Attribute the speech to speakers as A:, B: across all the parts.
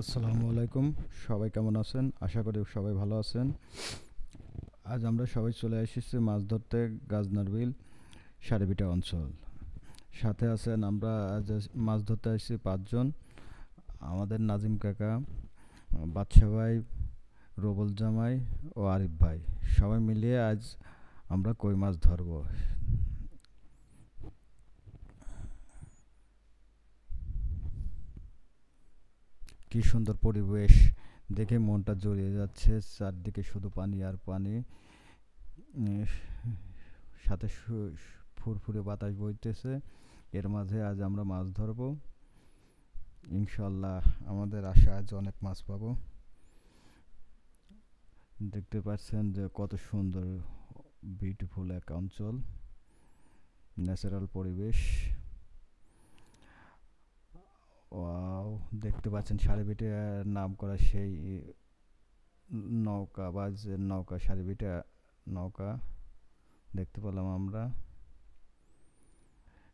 A: আসসালামু আলাইকুম। সবাই কেমন আছেন? আশা করি সবাই ভালো আছেন। আজ আমরা সবাই চলে এসেছি মাছ ধরতে গাজনার বিল, সারিবিটা অঞ্চল। সাথে আছেন আমরা আজ মাছ ধরতে এসেছি পাঁচজন। আমাদের নাজিম কাকা, বাদশা ভাই, রবুল জামাই ও আরিফ ভাই। সবাই মিলিয়ে আজ আমরা কই মাছ ধরবো? কি সুন্দর পরিবেশ দেখে মনটা জড়িয়ে যাচ্ছে। চারদিকে শুধু পানি আর পানি। সাথে ফুরফুরে বাতাস বইতেছে। এর মাঝে আজ আমরা মাছ ধরবো। ইনশাল্লাহ আমাদের আশা আজ অনেক মাছ পাবো। দেখতে পাচ্ছেন যে কত সুন্দর বিউটিফুল এক অঞ্চল ন্যাচারাল পরিবেশ ওয়াও দেখতে পাচ্ছেন সারিবিটে নাম করা সেই নৌকা বা যে নৌকা সারিবিটে নৌকা দেখতে পেলাম আমরা।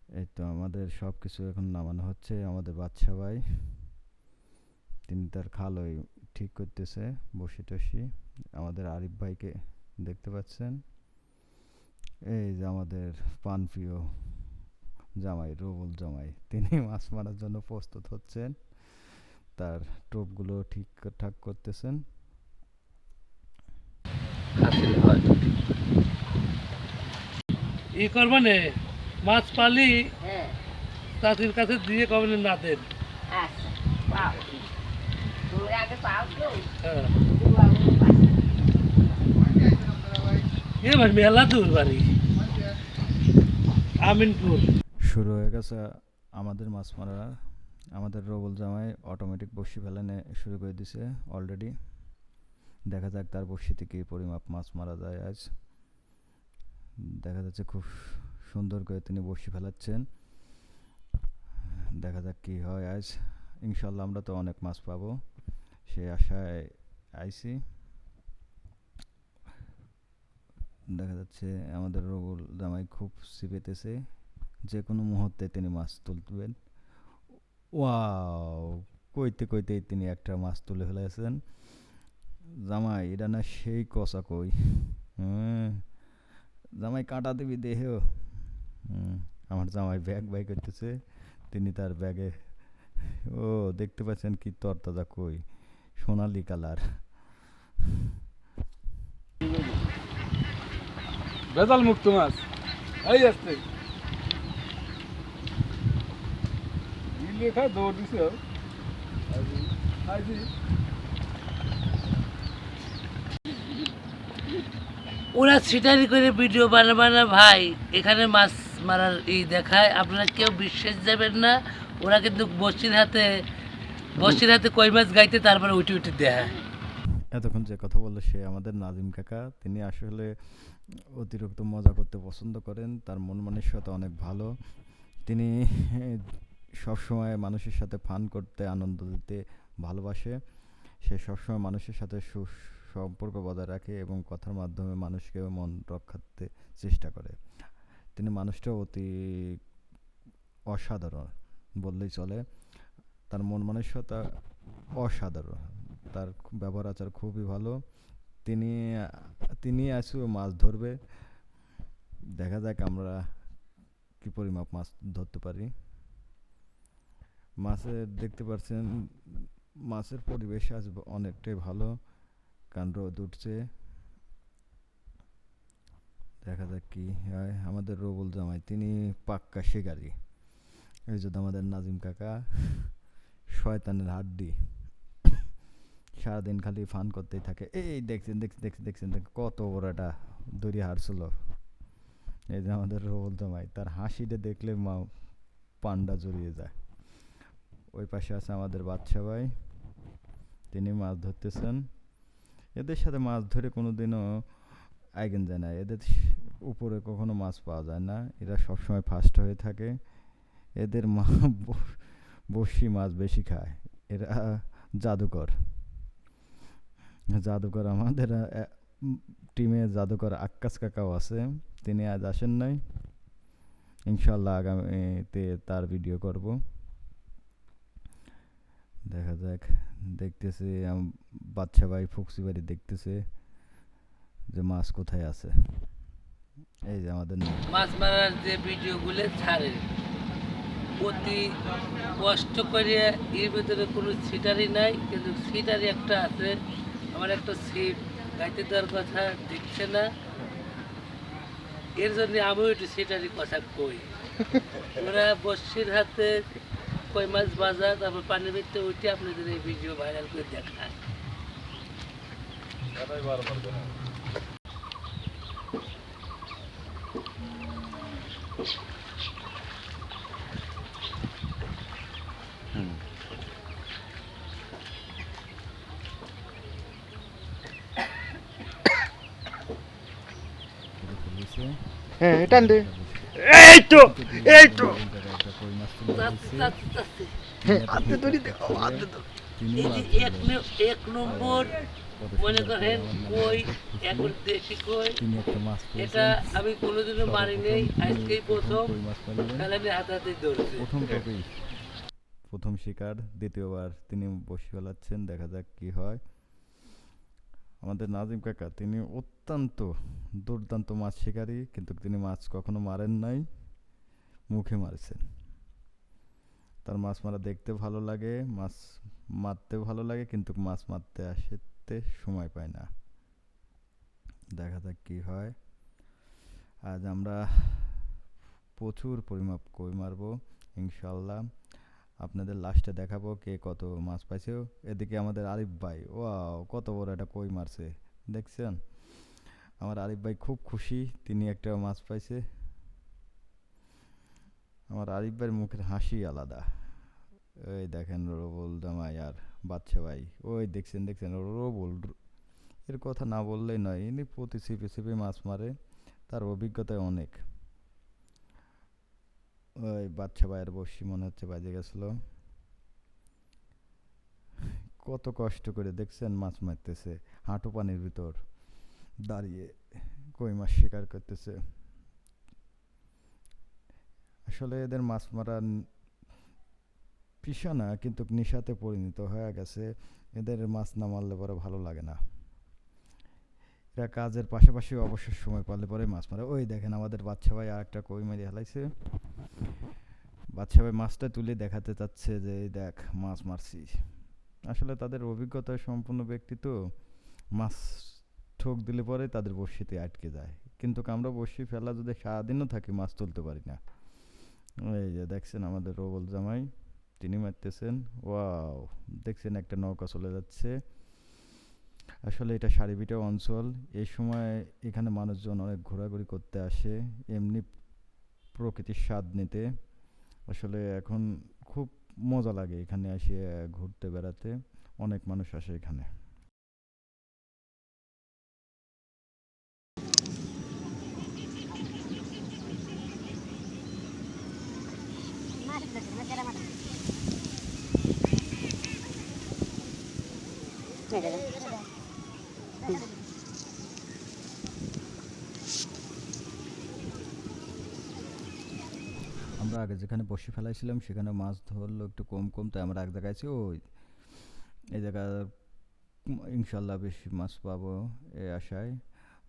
A: এই তো আমাদের সব কিছু এখন নামানো হচ্ছে, আমাদের বাচ্চা ভাই। তিনি তার খালই ঠিক করতেছে, বসি টসি। আমাদের আরিফ ভাইকে দেখতে পাচ্ছেন। এই যে আমাদের পানপ্রিয় জামাই, রবুল জামাই, তিনি মাছ মারার জন্য প্রস্তুত হচ্ছেন। তার টোপগুলো ঠিকঠাক করতেছেন।
B: হয়।
C: ই করবানে মাছ পালি
D: হ্যাঁ।
C: চাষির কাছে দিয়ে কবেন না দেন?
D: আচ্ছা পাও। তো।
C: হ্যাঁ। মেলা দূর বাড়ি। আমিনপুর।
A: শুরু হয়ে গেছে আমাদের মাছ মারা। আমাদের রবুল জামাই অটোমেটিক বসি ফেলানে শুরু করে দিছে অলরেডি দেখা যাক তার বসিতে কী পরিমাপ মাছ মারা যায় আজ। দেখা যাচ্ছে খুব সুন্দর করে তিনি বসি ফেলাচ্ছেন। দেখা যাক কী হয় আজ। ইনশাল্লাহ আমরা তো অনেক মাছ পাবো, সেই আশায় আইছি। দেখা যাচ্ছে আমাদের রবুল জামাই খুব সিপেতেছে যে কোনো মুহূর্তে তিনি মাছ তুলবেন। ওয়াও, কইতে কইতেই তিনি একটা মাছ তুলে ফেলেছেন জামাই, এটা না সেই কষা কই? হুম জামাই কাঁটা দিবি দেহ। হুম, আমার জামাই ব্যাগ বাই করতেছে, তিনি তার ব্যাগে, ও, দেখতে পাচ্ছেন কি তরতাজা কই, সোনালি কালার।
B: বেজাল মুক্ত মাছ। এই আসতে। দৌড় দিছে
C: ওরা সিটারি করে ভিডিও বানাবে না ভাই। এখানে মাছ মারার ই দেখায়। আপনারা কেউ বিশ্বাস যাবেন না। ওরা কিন্তু বসির হাতে বসির হাতে কই মাছ গাইতে তারপরে উঠে উঠে দেয়
A: এতক্ষণ যে কথা বলল সে আমাদের নাজিম কাকা। তিনি আসলে অতিরিক্ত মজা করতে পছন্দ করেন। তার মন মানসিকতা অনেক ভালো। তিনি সবসময় মানুষের সাথে ফান করতে, আনন্দ দিতে ভালোবাসে। সে সবসময় মানুষের সাথে সুসম্পর্ক বজায় রাখে এবং কথার মাধ্যমে মানুষকে মন রক্ষাতে চেষ্টা করে। তিনি মানুষটা অতি অসাধারণ বললেই চলে। তার মন মানসিকতা অসাধারণ। তার ব্যবহার আচার খুবই ভালো। তিনি তিনি আসু মাছ ধরবে। দেখা যাক আমরা কি পরিমাপ মাছ ধরতে পারি। মাছের দেখতে পাচ্ছেন মাছের পরিবেশ আজ অনেকটাই ভালো কারণ রোদ উঠছে দেখা যাক কি হয়। আমাদের রবুল জামাই, তিনি পাক্কা শিকারি। এই যদি আমাদের নাজিম কাকা, শয়তানের হাড্ডি। সারাদিন খালি ফান করতেই থাকে। এই দেখছেন দেখছেন দেখছেন দেখছেন দেখ- কত বড় একটা দড়ি হারছিল। এই যে আমাদের রোল জামাই, তার হাসিটা দেখলে মা পান্ডা জড়িয়ে যায়। ওই পাশে আছে আমাদের বাচ্চা ভাই। তিনি মাছ ধরতেছেন। এদের সাথে মাছ ধরে কোনো দিনও আইগেন যায় না। এদের উপরে কখনো মাছ পাওয়া যায় না। এরা সবসময় ফার্স্ট হয়ে থাকে। এদের মা ব- বড়শি মাছ বেশি খায়। এরা জাদুকর। জাদুকর আমাদের টিমে জাদুকর আক্কাস কাকাও আছে। তিনি আজ আসেন নাই। ইনশাল্লাহ আগামীতে তার ভিডিও করব। দেখা যাক। দেখতেছে বাচ্চা ভাই ফুকসি বাড়ি দেখতেছে যে মাছ কোথায় আছে। এই যে আমাদের
C: মাছ মারার যে ভিডিওগুলো ছাড়ে, অতি কষ্ট করে এর ভিতরে কোনো সিটারি নাই, কিন্তু সিটারি একটা আছে। আমার একটা সিট গাইতে দেওয়ার কথা দিচ্ছে না। এর জন্য আমিও একটু সিটারি কথা কই। ওরা বসির হাতে কই মাছ বাজা তারপর পানির ভিতরে উঠে আপনাদের এই ভিডিও ভাইরাল করে দেখায়
A: এটা খুলেছে।
E: হ্যাঁ টান দে
A: এই তো এই তো
C: এক নম্বর এটা আমি মারি নেই প্রথম
A: প্রথম শিকার, দ্বিতীয়বার তিনি বসে ফেলাচ্ছেন, দেখা যাক কি হয়। আমাদের নাজিম কাকা, তিনি অত্যন্ত দুর্দান্ত মাছ শিকারী, কিন্তু তিনি মাছ কখনো মারেন নাই, মুখে মারছেন। তার মাছ মারা দেখতে ভালো লাগে, মাছ মারতেও ভালো লাগে, কিন্তু মাছ মারতে আসতে সময় পায় না। দেখা যাক কি হয়। আজ আমরা প্রচুর পরিমাপ কই মারবো ইনশাল্লাহ আপনাদের লাস্টে দেখাবো কে কত মাছ পাইছে। এদিকে আমাদের আরিফ ভাই, ওয়াও, কত বড় একটা কই মারছে। দেখছেন? আমার আরিফ ভাই খুব খুশি, তিনি একটা মাছ পাইছে। আমার আরিফ ভাইয়ের মুখের হাসি আলাদা। ওই দেখেন রবুল জামাই আর বাচ্চা ভাই। ওই দেখছেন দেখছেন, রবুল এর কথা না বললেই নয়, ইনি প্রতি ছিপে ছিপে মাছ মারে, তার অভিজ্ঞতায় অনেক। ওই বাচ্চা ভাইয়ের বসি মনে হচ্ছে বাজে গেছিল। কত কষ্ট করে দেখছেন মাছ মারতেছে, হাঁটু পানির ভিতর দাঁড়িয়ে কই মাছ শিকার করতেছে। আসলে এদের মাছ মারা পেশা না কিন্তু নেশাতে পরিণত হয়ে গেছে। এদের মাছ না মারলে পরে ভালো লাগে না। এরা কাজের পাশাপাশি অবসর সময় পারলে পরে মাছ মারে। ওই দেখেন আমাদের বাচ্চা ভাই আর একটা কই মেরে হেলাইছে। বাচ্চা ভাই মাছটা তুলে দেখাতে চাচ্ছে যে দেখ, মাছ মারছি। আসলে তাদের অভিজ্ঞতা সম্পন্ন ব্যক্তি তো। মাছ ঠোক দিলে পরে তাদের বড়শিতে আটকে যায়। কিন্তু আমরা বড়শি ফেলা যদি সারাদিনও থাকি, মাছ তুলতে পারি না। এই যে দেখছেন আমাদের রবল জামাই, তিনি মারতেছেন। ওয়াও, দেখছেন একটা নৌকা চলে যাচ্ছে। আসলে এটা সারিবিটা অঞ্চল। এই সময় এখানে মানুষজন অনেক ঘোরাঘুরি করতে আসে, এমনি প্রকৃতির স্বাদ নিতে। আসলে এখন খুব মজা লাগে এখানে আসে ঘুরতে বেড়াতে। অনেক মানুষ আসে এখানে আমরা আগে যেখানে বসে ফেলাইছিলাম, সেখানে মাছ ধরলো একটু কম কম। তাই আমরা এক জায়গায় আছি, ওই, এই জায়গায় ইনশাল্লাহ বেশি মাছ পাবো এই আশায়।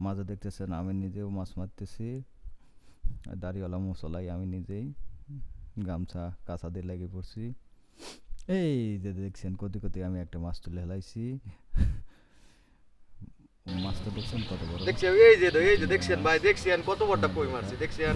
A: মাঝে দেখতেছেন, আমি নিজেও মাছ মারতেছি। দাড়িওয়ালা মশলাই আমি নিজেই গামছা কাঁচা দিয়ে লেগে পড়ছি। এই যে দেখছেন, কতি কতি আমি একটা মাছ তুলে হেলাইছি মাছটা দেখছেন কত বড়?
E: দেখছি এই যে এই যে দেখছেন ভাই, দেখছেন কত বড়টা কই মারছে, দেখছেন?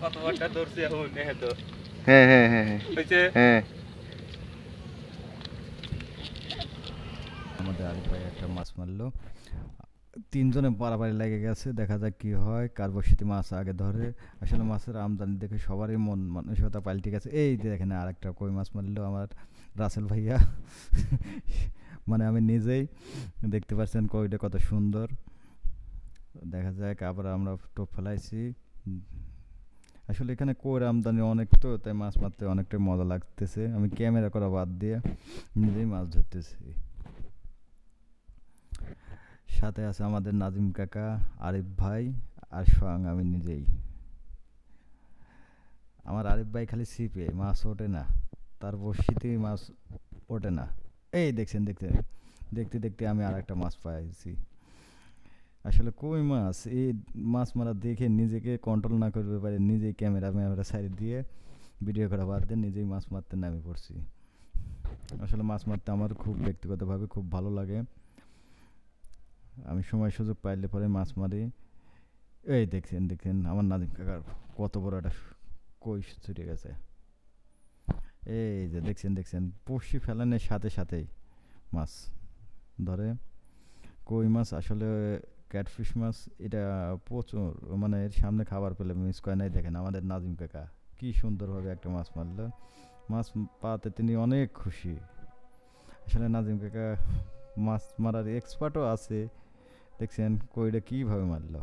A: কত
B: বড়টা ধরছি এখন তো
E: হ্যাঁ হ্যাঁ হ্যাঁ
B: হয়েছে?
A: আমাদের ভাই একটা মাছ মারলো। তিনজনে পারাপারি লেগে গেছে দেখা যাক কি হয়। কার বসিতে মাছ আগে ধরে। আসলে মাছের আমদানি দেখে সবারই মন মানসিকতা পাল্টে গেছে। এই যে দেখেন আর একটা কই মাছ মারলো আমার রাসেল ভাইয়া। মানে আমি নিজেই দেখতে পাচ্ছেন কইটা কত সুন্দর। দেখা যাক, আবার আমরা টোপ ফেলাইছি। আসলে এখানে কইর আমদানি অনেক তো, তাই মাছ মারতে অনেকটাই মজা লাগতেছে। আমি ক্যামেরা করা বাদ দিয়ে নিজেই মাছ ধরতেছি। সাথে আছে আমাদের নাজিম কাকা, আরিফ ভাই, আর স্বয়ং আমি নিজেই। আমার আরিফ ভাই খালি ছিপে, মাছ ওঠে না। তার বড়শিতে মাছ ওঠে না। এই দেখছেন দেখতে দেখতে দেখতে আমি আর একটা মাছ পাইছি। আসলে কই মাছ? এই মাছ মারা দেখে নিজেকে কন্ট্রোল না করতে পারে নিজেই ক্যামেরা ম্যামেরা সাইড দিয়ে ভিডিও করা বাদ দিয়ে নিজেই মাছ মারতে নামে পড়ছি। আসলে মাছ মারতে আমার খুব ব্যক্তিগতভাবে খুব ভালো লাগে। আমি সময় সুযোগ পাইলে পরে মাছ মারি। এই দেখছেন দেখছেন, আমার নাজিম কাকার কত বড় একটা কই ছুটে গেছে। এই যে দেখছেন দেখছেন পড়শি ফেলানোর সাথে সাথেই মাছ ধরে। কই মাছ আসলে ক্যাটফিশ মাছ এটা প্রচুর মানে এর সামনে খাবার পেলে মিস করে নাই দেখেন আমাদের নাজিম কাকা কি সুন্দরভাবে একটা মাছ মারলো। মাছ পাতে তিনি অনেক খুশি। আসলে নাজিম কাকা মাছ মারার এক্সপার্টও আছে। দেখছেন কইটা কীভাবে মারলো।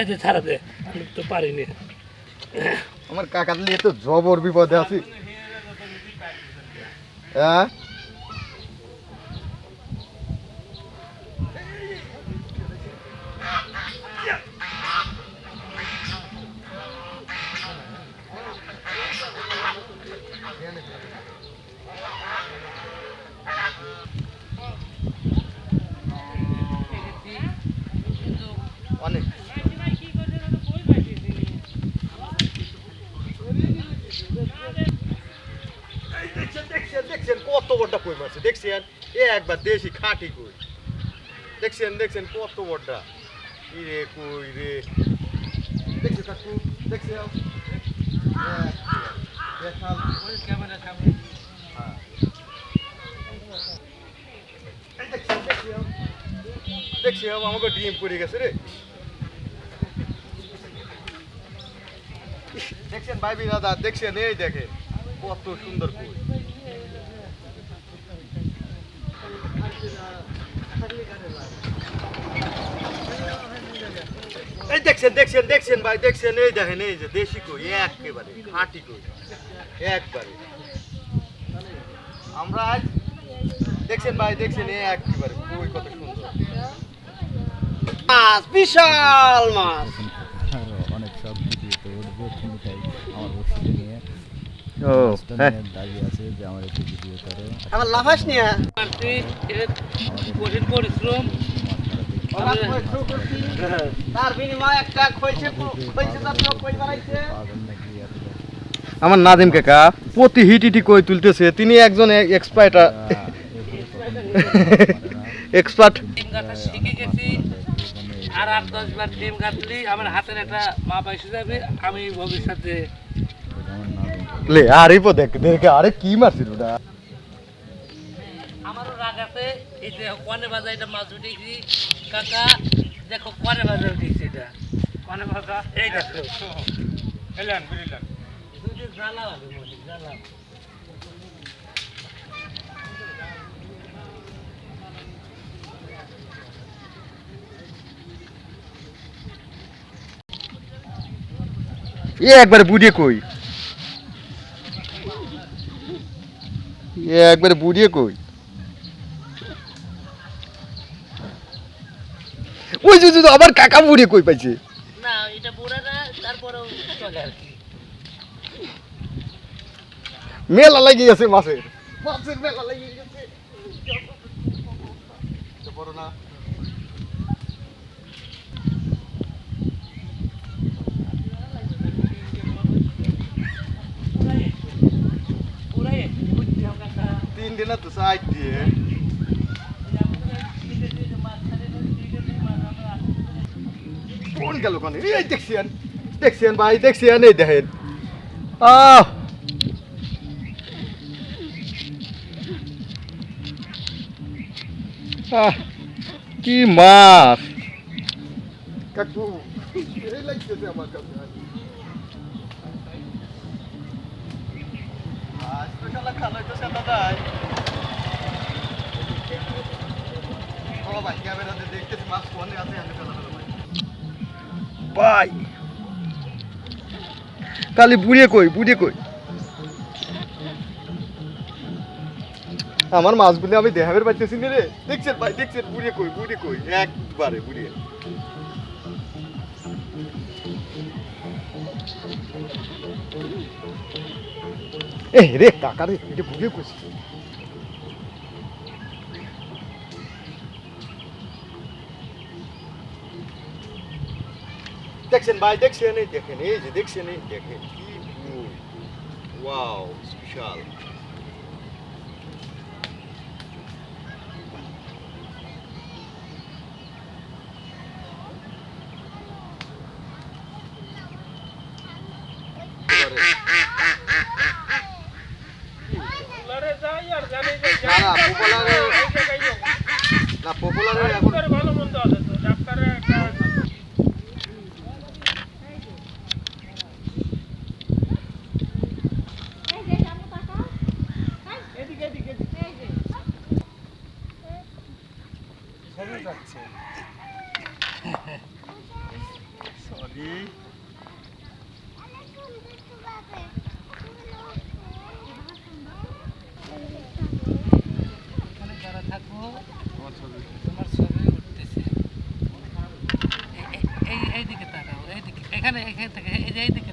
C: এতে ছাড়া আমি তো পারিনি।
E: আমার কাকা নিয়ে তো জবর বিপদে আছি। হ্যাঁ অনেক এই দেখছেন দেখছেন দেখছেন কত বড়টা কই মারছে দেখছেন এ একবার দেশি খাঁটি কই দেখছেন দেখছেন কত বড়টা ই রে কই রে দেখছে কাকু দেখছে দেখাল
C: ক্যামেরা সামনে
E: এই দেখছেন দেখছেন দেখছেন আমাকে ডিম করে গেছে রে দেখছেন ভাইবি দাদা দেখছেন এই দেখেন কত সুন্দর কই এই দেখছেন দেখছেন দেখছেন ভাই দেখছেন এই দেখেন এই যে দেশি কই একেবারে খাঁটি কই একবারে। আমরা আজ দেখছেন ভাই দেখছেন এই একেবারে কই কত সুন্দর।
D: মাছ বিশাল মাছ।
A: অনেক সব ভিডিওতে উঠবে তাই আমার নিয়ে
E: ও
A: দাঁড়িয়ে আছে যে আমার একটু ভিডিও করো।
D: লাফাস নিয়ে।
C: এর কঠিন পরিশ্রম।
E: আমার নাদিম কাকা প্রতি হিট হিটি কই তুলতেছে তিনি একজন এক্সপার্ট এক্সপার্ট
C: শিখে গেছি আর আট দশ বার ডিম কাটলি আমার হাতের একটা মাপ এসে যাবে আমি ভবিষ্যতে
E: লে আরে পো দেখ দেখে আরে কি মারছিল ওটা?
C: আমারও রাগ আছে এই কনে বাজা এটা মাছ উঠেছি। কাকা দেখো কনে বাজা উঠেছি এটা। কনে বাজা? এই দেখো।
B: এলেন বুঝলেন
C: দুটো জ্বালা জ্বালা।
E: এ একবারে বুড়িয়ে কই? এ একবারে বুড়িয়ে কই? যে আবার কাকা বুড়িয়ে কই পাইছে?
C: না এটা বুড়া না তারপরেও চলে আর কি।
E: মেলা লাগিয়ে গেছে মাছের মাছের মেলা লাগিয়ে গেছে। বড় না। তিন দিনে তো সাইড দিয়ে। কোন গেল কোন? এই দেখছেন দেখছেন ভাই দেখছেন এই দেখেন। আহ! কি মাছ! কাকু, এই লাগতেছে আমার কাছে। আজ তো শালা খালো তো মাছ কোনে আছে আমি ভাই। কালি বুড়িয়ে কই, বুড়ে কই? আমার মাছগুলি আমি দেখাবের পাইতেছি না রে। দেখছেন ভাই, দেখছেন বুড়িয়ে কই, বুড়ে কই, একবারে বুড়িয়ে এ রে কাকা রে, এটা বুড়িয়ে কইছি। দেখছেন ভাই দেখছেন এই দেখেন এই যে দেখছেন এই দেখেন কি ওয়াও
B: পপুলারে যাই আর জানি যে
E: না, না, পপুলারে-
B: এই জায়গায় যাও।
E: না পপুলারে এখন
B: ডাক্তারের ভালো মন্দ আছে তো, ডাক্তারের একটা এদিকে, এদিকে, এদিকে।
E: সরি
C: এখানে যারা থাকব
E: আমার ছবি
C: তোমার ছবি উঠতেছে এ- এ- এই এইদিকে তাকাও এখানে এখান থেকে এই যে এইদিকে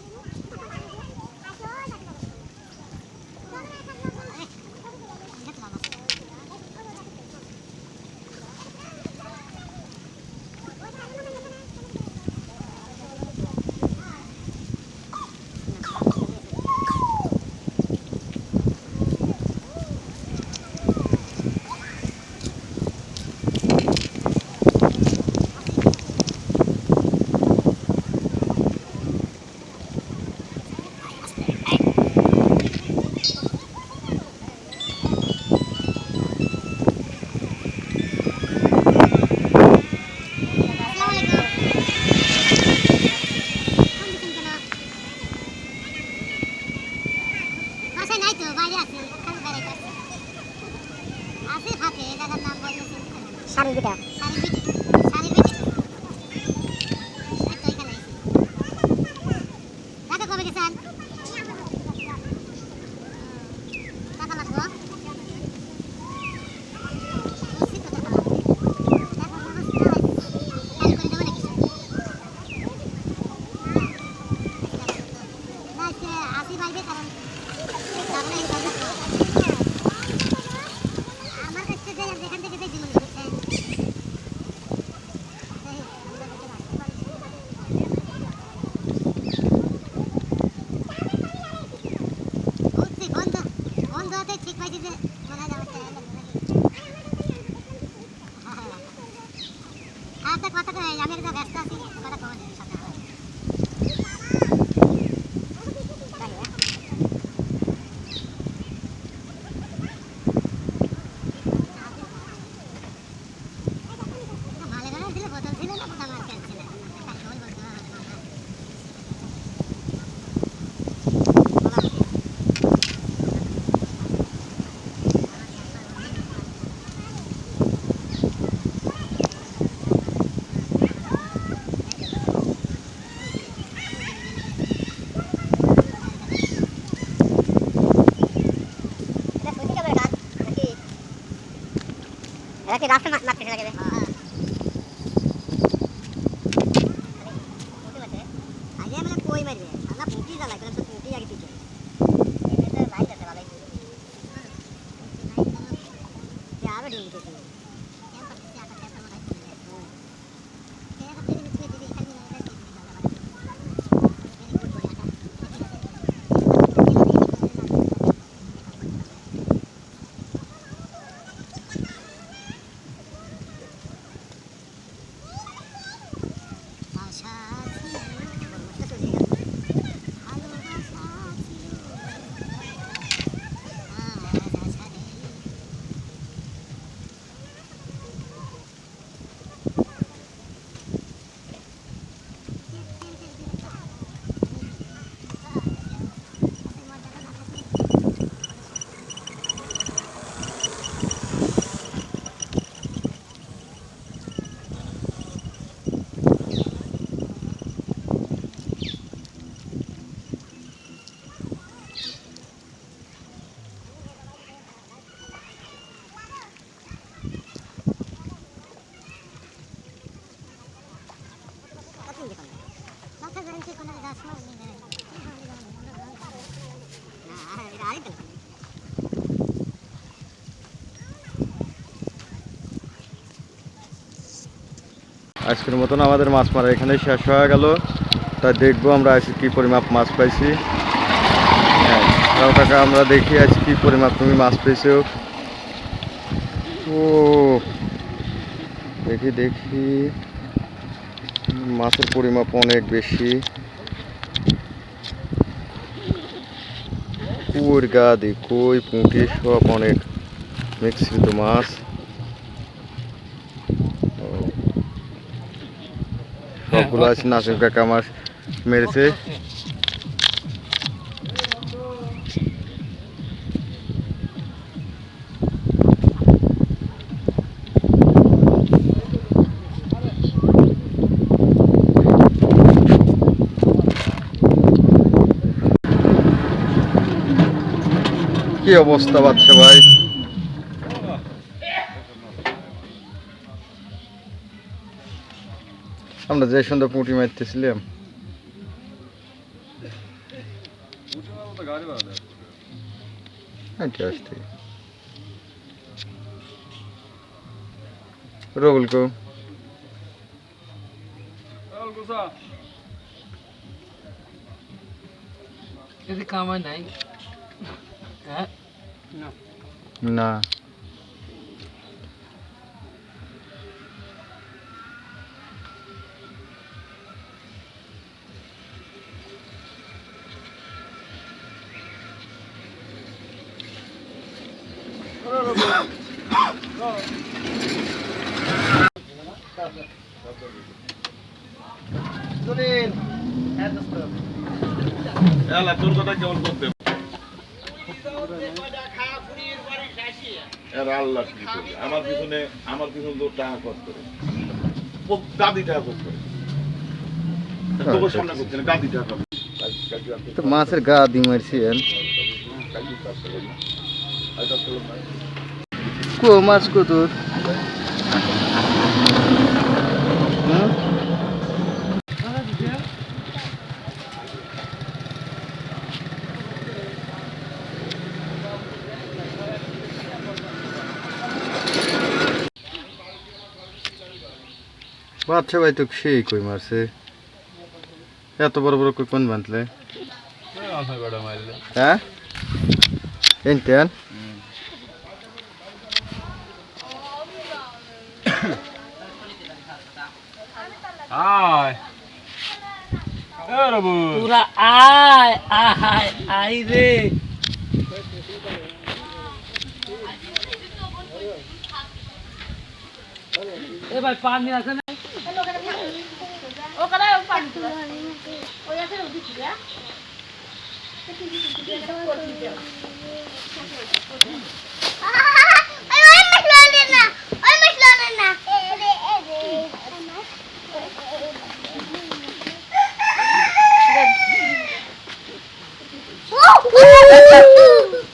F: শাড়ি দুটা
A: আজকের মতন আমাদের মাছ মারা এখানে শেষ হয়ে গেল। তাই দেখব আমরা আজকে কী পরিমাপ মাছ পাইছি। হ্যাঁ কাকা, আমরা দেখি আজ কী পরিমাপ তুমি মাছ পেয়েছ। ও, দেখি দেখি। মাছের পরিমাপ অনেক বেশি। কুয়োর গাদি কই পুঁটি সব অনেক মিশ্রিত মাছ ও। সবগুলো আছে নাসিম কাকা মাছ মেরেছে। কি অবস্থা বাচ্চা ভাই? আমরা যে সুন্দর পুঁটি মারতেছিলাম। আসতে। রবুল কো।
C: কামাই নাই। হ্যাঁ?
A: না।
E: আল্লাহ আমার পিছনে আমার পিছনে তো টাকা খরচ করে। ও টাকা খরচ করে। তোর সামনে করছে না গাদি টাকা
A: তো মাছের গা দিয়ে মারছেন কো মাছ। কো বাচ্চা ভাই তো সেই কই মারছে। এত বড় বড় কই কোন বাঁধলে? হ্যাঁ? এনতেন
B: আয়। এ রবু।
C: তোরা আয় আয় আই রে। এ ভাই পানি আছে Ô,
G: cadê o pai? Eu já sei o bicho, né? Ah, o que Lorena! Oi, mais Lorena! Ele, ele, ele. Uh, uh, uh.